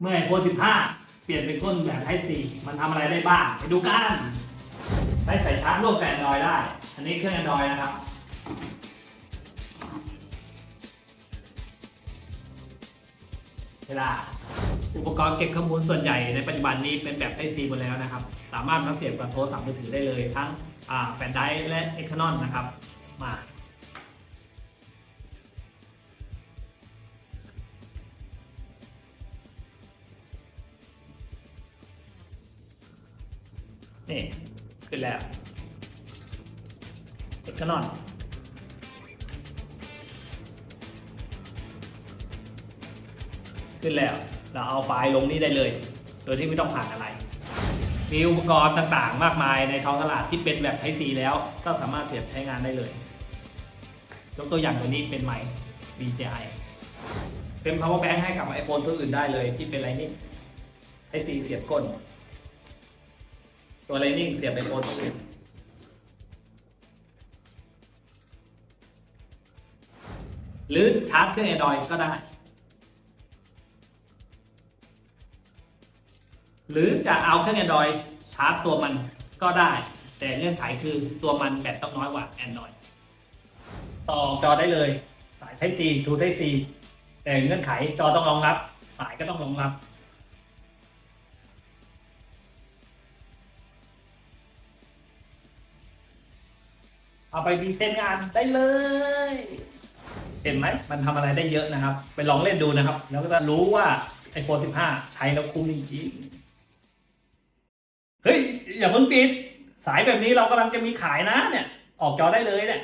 เมื่อ iPhone 15 เปลี่ยนเป็นก้นแบบ Type C มันทำอะไรได้บ้าง ไปดูกันได้ใส่ชาร์จร่วมกับ Android ได้ อันนี้เครื่อง Android นะครับเวลาอุปกรณ์เก็บข้อมูลส่วนใหญ่ในปัจจุบันนี้เป็นแบบ Type C หมดแล้วนะครับ สามารถมาเสียบกับโทรศัพท์มือถือได้เลยทั้งแฟลชไดร์และ e x t e r n a l นะครับ มา นี่ขึ้นแล้วเอกนอนขึ้นแล้วเราเอาไฟล์ลงนี่ได้เลย โดยที่ไม่ต้องผ่านอะไร มีอุปกรณ์ต่างๆ มากมายในท้องตลาดที่เป็นแบบไทซีแล้ว ก็สามารถเสียบใช้งานได้เลย ยกตัวอย่างตัวนี้เป็นไมค์ DJI เป็น power bank ให้กับ iPhone ตัวอื่นได้เลยที่เป็นไรนี่ไทซีเสียบก้น ตัว Lightning เสียบไปโอนตัวอื่นหรือชาร์จเครื่อง Android ก็ได้ หรือจะเอาเครื่อง Android ชาร์จตัวมันก็ได้ แต่เงื่อนไขคือตัวมันแบตต้องน้อยกว่า Android ต่อจอได้เลย สาย Type C to Type C แต่เงื่อนไขจอต้องรองรับ สายก็ต้องรองรับ เอาไปพรีเซนต์งานได้เลย เห็นไหมมันทำอะไรได้เยอะนะครับ ไปลองเล่นดูนะครับ แล้วก็จะรู้ว่า iPhone 15 ใช้แล้วคุ้มจริงๆเฮ้ย อย่าเพิ่งปิด สายแบบนี้เรากำลังจะมีขายนะเนี่ย ออกจอได้เลยเนี่ย